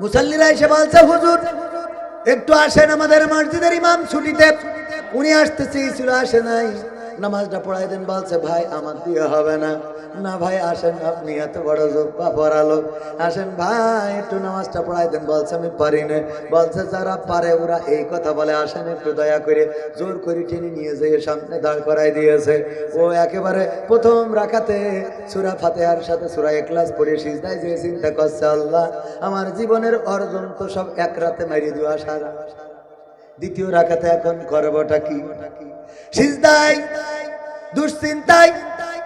মুসল্লিরা এসে বলছে, হুজুর, একটু আসেন আমাদের মসজিদের ইমাম ছুটিতে। উনি আসতেছি ছিল আসে নাই। নামাজটা পড়াই দেন, বলছে, ভাই, আমার দিয়ে হবে না। না ভাই, আসেন আপনি এত বড় জোব্বা পড়ালো আসেন ভাই, একটু নামাজটা পড়াই দেন, বলছে, আমি পারি না। বলছে, যারা পারে, ওরা এই কথা বলে, আসেন একটু দয়া করে। জোর করে টেনে নিয়ে যেয়ে সামনে দাঁড় করাই দিয়েছে। ও একেবারে প্রথম রাখাতে সুরা ফাতেহার সাথে সুরা একলাস পড়ে সিজদায় যে চিন্তা করছে, আল্লাহ, আমার জীবনের অর্জন তো সব এক রাতে মারিয়ে দেওয়া সারা। দ্বিতীয় রাখাতে এখন করবটা কি? সিজদায় দুশ্চিন্তায়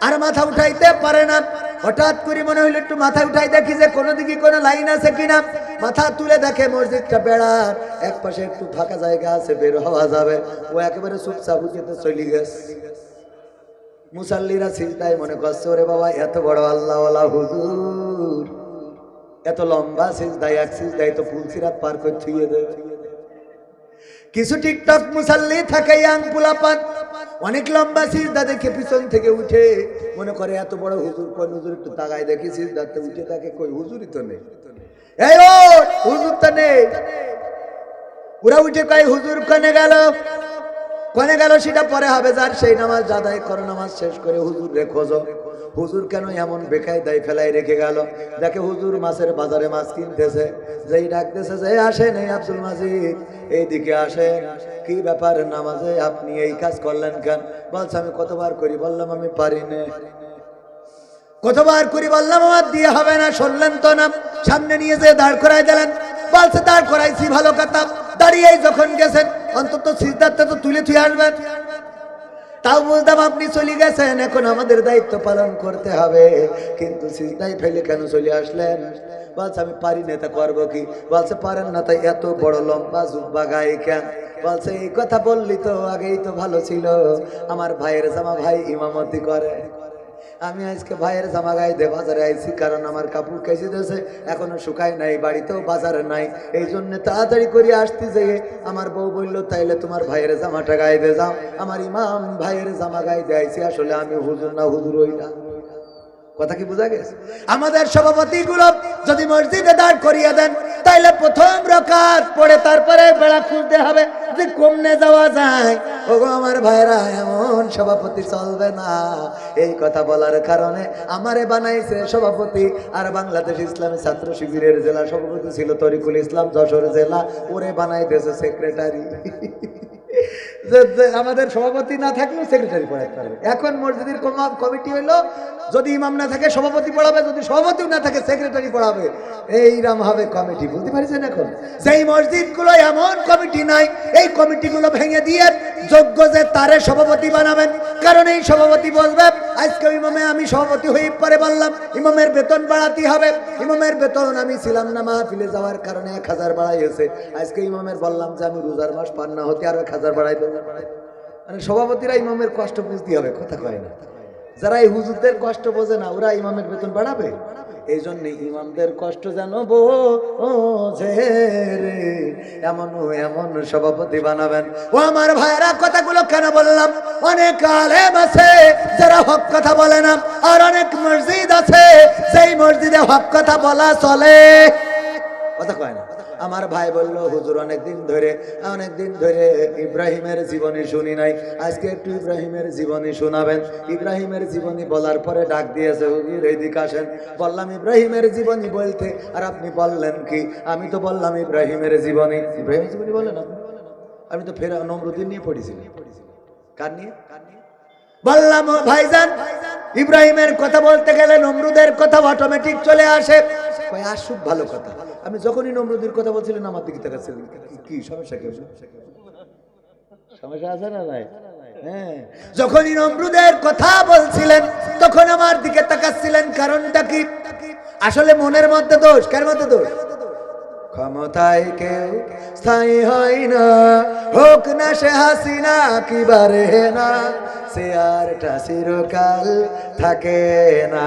আর মাথা উঠাইতে পারে না। হঠাৎ করে মনে হইল একটু মাথা উঠাই দেখি যে কোনো দিকে কোনো লাইন আছে কিনা। মাথা তুলে দেখে মসজিদটা বেড়ার এক পাশে একটু ফাঁকা জায়গা আছে, বের হওয়া যাবে। ও একেবারে চুপচাপ উঠেতে চলে গেছে। মুসাল্লিরা চিন্তায় মনে করছে, ওরে বাবা, এত বড় আল্লাহ হুজুর। এত লম্বা সিজদায়, এক সিজদায় তো ফুল সিরাত পার করে থুয়ে দেবে কিছু টিকটক মুসাল্লি থাকে পুলাপান অনেক লম্বা সিজদা দেখে পিছন থেকে উঠে মনে করে, এত বড় হুজুর কোন হুজুর একটু তাকায় দেখি সিজদাতে উঠে থাকে কই? হুজুরই তো নেই। এই ও, হুজুর তো নেই। ওরা উঠে কয়, হুজুর কনে গেল? কনে গেল সেটা পরে হবে, যার সেই নামাজ আদায় করো, নামাজ শেষ করে হুজুর রে খোঁজো। হুজুর কেন এমন বেকায় দায় ফেলাই রেখে গেল? দেখে হুজুর মাছের বাজারে মাছ কিনতেছে। যেই ডাকতেছে যে, আসেন এই আব্দুল মাজিদ, এইদিকে আসেন। কি ব্যাপার নামাজে? আপনি এই কাজ করলেন কেন? বলছে, আমি কতবার করি বললাম, আমি পারি না। কতবার করি বললাম, আমার দিয়ে হবে না, শুনলেন তো না। সামনে নিয়ে যেয়ে দাঁড় করাই দিলেন। বলছে, দাঁড় করাইছি, ভালো কথা। দাঁড়িয়েই যখন গেছেন অন্তত সিদ্ধার্থ তো তুলে তুই আসবেন তাও বুঝতাম আপনি চলে গেছেন, এখন আমাদের দায়িত্ব পালন করতে হবে। কিন্তু সিজদাই ফেলে কেন চলে আসলেন? বলছে, আমি পারি না, তা করব কি? বলছে, পারেন না তাই এত বড় লম্বা জুব্বা গায়ে কেন? বলছে, এই কথা বললি তো আগেই তো ভালো ছিল। আমার ভাইয়ের জামা ভাই ইমামতি করে। আমি আজকে ভাইয়ের জামা গায়ে বাজারে আইছি, কারণ আমার কাপড় কেসে দিয়েছে, এখনও শুকায় নাই, বাড়িতেও বাজারে নাই। এই জন্য তাড়াতাড়ি করে আসতে যে আমার বউ বলল, তাইলে তোমার ভাইয়ের জামাটা গায়ে দে যাও। আমার ইমাম ভাইয়ের জামা গায়ে দেয়াইছি আসলে আমি হুজুর না, হুজুর ওই না। কথা কি বোঝা গেছে? আমাদের সভাপতি গুলো যদি মসজিদে দাঁড় করিয়ে দেন, তাইলে প্রথম রকাত পড়ে তারপরে বেড়া খুলতে হবে যে কমনে যাওয়া যায়। ওগো আমার ভাইরা, এমন সভাপতি চলবে না। এই কথা বলার কারণে আমারে বানাইছে সভাপতি। আর বাংলাদেশ ইসলামী ছাত্র শিবিরের জেলা সভাপতি ছিল তরিকুল ইসলাম যশোর জেলা। ওরে বানাইতেছে সেক্রেটারি যে আমাদের সভাপতি না থাকলেও সেক্রেটারি পড়াতে পারবে। এখন মসজিদের কমিটি হইল, যদি ইমাম না থাকে, সভাপতি পড়াবে, যদি সভাপতিও না থাকে সেক্রেটারি পড়াবে। এইরাম হবে কমিটি বুঝতে পারছেন এখন? সেই মসজিদগুলো এমন কমিটি নাই, এই কমিটিগুলো ভেঙে দিয়ে যোগ্য যে তারে সভাপতি বানাবেন। কারণ এই সভাপতি বলবে, আজকে ইমামে আমি সভাপতি হয়ে পরে বললাম, ইমামের বেতন বাড়াতে হবে। ইমামের বেতন আমি ছিলাম না মাহফিলে যাওয়ার কারণে এক হাজার বাড়াইছে আজকে ইমামের বললাম যে, আমি রোজার মাস পান না হতে আরও এক হাজার বাড়াই মানে সভাপতিরা ইমামের কষ্ট বুঝতে হবে, কথা কয় না। যারা এই হুজুরদের কষ্ট বোঝে না, ওরা ইমামের বেতন বাড়াবে। এই জন্য ইমামদের কষ্ট যেন বোঝে এমন এমন সভাপতি বানাবেন। ও আমার ভাইরা কথাগুলো কেন বললাম? অনেক আলেম আছে যারা হক কথা বলে না, আর অনেক মসজিদ আছে সেই মসজিদে হক কথা বলা চলে। আমার ভাই বলল, হুজুর অনেক দিন ধরে অনেক দিন ধরে ইব্রাহিমের জীবনী শুনি নাই। আজকে একটু ইব্রাহিমের জীবনী শোনাবেন। ইব্রাহিমের জীবনী বলার পরে ডাক দিয়েছে, হুজুর এইদিকে আসেন। বললাম, ইব্রাহিমের জীবনী বলতে? আর আপনি বললেন কি? আমি তো বললাম, ইব্রাহিমের জীবনী। ইব্রাহিমের জীবনী বলেন আপনি? আমি তো ফেরা নমরুদ্দিন নিয়ে পড়েছি কার নিয়ে? বললাম ভাইজান, ইব্রাহিমের কথা বলতে গেলে নমরুদের কথা অটোমেটিক চলে আসে। কয় আসুক ভালো কথা। আমি যখনই নমরুদের কথা বলছিলেন, আমার দিকে তাকাচ্ছিলেন কি- সমস্যা কি সমস্যা আছে না নাই? হ্যাঁ। যখনই নমরুদের কথা বলছিলেন, তখন আমার দিকে তাকাচ্ছিলেন, কারণটা কি? আসলে মনের মধ্যে দোষ। কার মধ্যে দোষ? ক্ষমতায় কেউ স্থায়ী হয় না। হোক না সে হাসিনা, কি বারে না। সে আরটা চিরকাল থাকে না।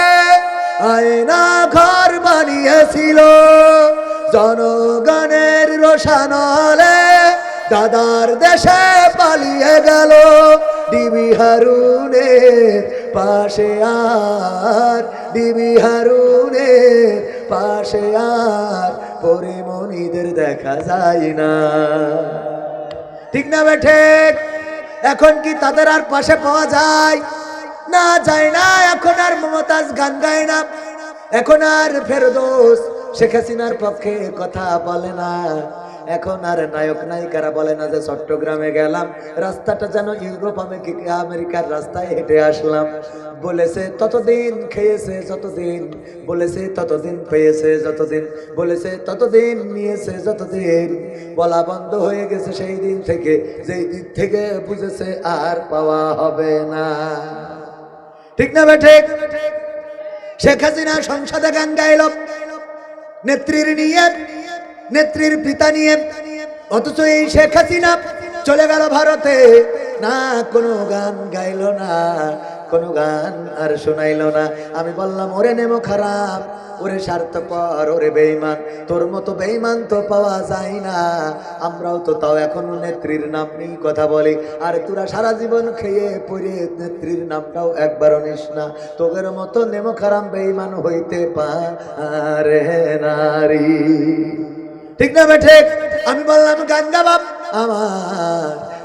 আয়না ঘর বানিয়েছিল। জনগণের রোশানলে দাদার দেশে পালিয়ে গেল। ডিবি হারুনের পাশে আর, ডিবি হারুনের পাশে আর পরিমণিদের দেখা যায় না। ঠিক না বেঠে এখন কি তাদের আর পাশে পাওয়া যায়? না যায় না, এখন আর মমতাজ গান গায় না। এখন আর ফেরদোস শেখ হাসিনার পক্ষে কথা বলে না। এখন আর নায়ক নায়িকারা বলে না যে চট্টগ্রামে গেলাম, রাস্তাটা যেন ইউরোপ, আমেরিকা, আমেরিকার রাস্তায় হেঁটে আসলাম। বলেছে, ততদিন খেয়েছে, যতদিন। বলেছে, ততদিন পেয়েছে, যতদিন। বলেছে, ততদিন নিয়েছে, যতদিন। বলা বন্ধ হয়ে গেছে সেই দিন থেকে, যেই দিন থেকে বুঝেছে আর পাওয়া হবে না। ঠিক না বেঠে শেখ হাসিনা সংসদে গান গাইল। নেত্রীর নিয়ে নেত্রীর পিতা নিয়ে অথচ এই শেখ হাসিনা চলে গেল ভারতে। না কোনো গান গাইল না। কোনো গান আর শোনাইল না। আমি বললাম, ওরে নেমো খারাপ, ওরে স্বার্থপর, ওরে বেইমান তোর মতো বেইমান তো পাওয়া যায় না। আমরাও তো তাও এখনও নেত্রীর নাম নিয়ে কথা বলি। আর তোরা সারা জীবন খেয়ে পড়ে নেত্রীর নামটাও একবারও নিস না। তোদের মতো নেমো খারাপ বেইমান হইতে পারে নারী। ঠিক না বেঠে আমি বললাম গাঙ্গা বাপ, আমার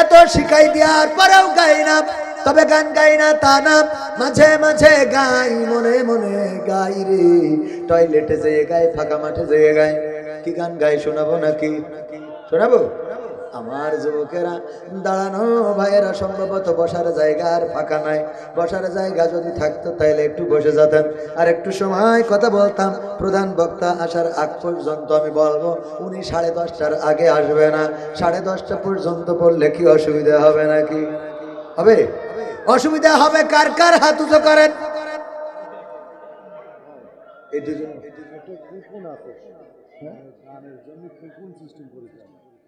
এত শিখাই দেওয়ার পরেও গাই না, তবে গান গাই না তা না। মাঝে মাঝে গাই, মনে মনে গাই রে। টয়লেটে যেয়ে গাই, ফাঁকা মাঠে যেয়ে গাই। কি গান গাই শোনাবো নাকি? শোনাবো? আমার যুবকেরা, দাঁড়ানো, ভাইয়েরা, সম্ভবত বসার জায়গা আর ফাঁকা নাই। বসার জায়গা যদি থাকতো, তাইলে একটু বসে যেতাম আর একটু সময় কথা বলতাম। প্রধান বক্তা আসার আগ পর্যন্ত আমি বলব, উনি সাড়ে দশটার আগে আসবে না। সাড়ে দশটা পর্যন্ত পড়লে কি অসুবিধা হবে নাকি? হবে? অসুবিধা হবে কার কার হাত উঁচু করেন? এই দুজন গানের জন্য সিস্টেম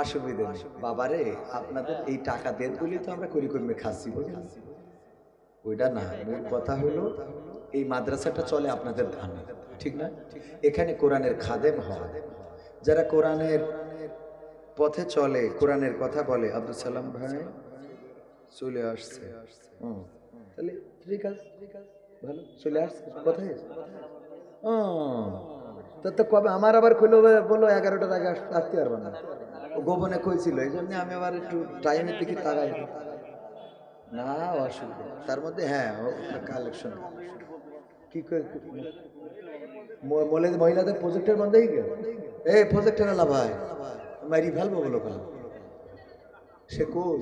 অসুবিধা নেই। বাবারে, আপনাদের এই টাকা দেন বলে তো আমরা করি কর্মে খাচ্ছি, বুঝলেন? ওইটা না, মূল কথা হলো, এই মাদ্রাসাটা চলে আপনাদের ধানে, ঠিক না? এখানে কোরআনের খাদেম হয়। যারা কোরআনের পথে চলে, কোরআনের কথা বলে, আব্দুল সালাম ভাই চলে আসছে। তাহলে ঠিক আছে, ভালো, চলে আসছে, কোথায়? তো তো কবে আমার আবার খুলে বলল এগারোটার আগে আসতে পারব না। গোপনে কইছিল, এই জন্য আমি আবার একটু টাইমের দিকে তাকাই। না, অসুবিধা তার মধ্যে হ্যাঁ কালেকশন কি করে মহিলাদের প্রজেক্টের বন্ধ হয়ে গেল? এই প্রজেক্টের আলা ভাই মারি ফেলব বলো কেন সে কই?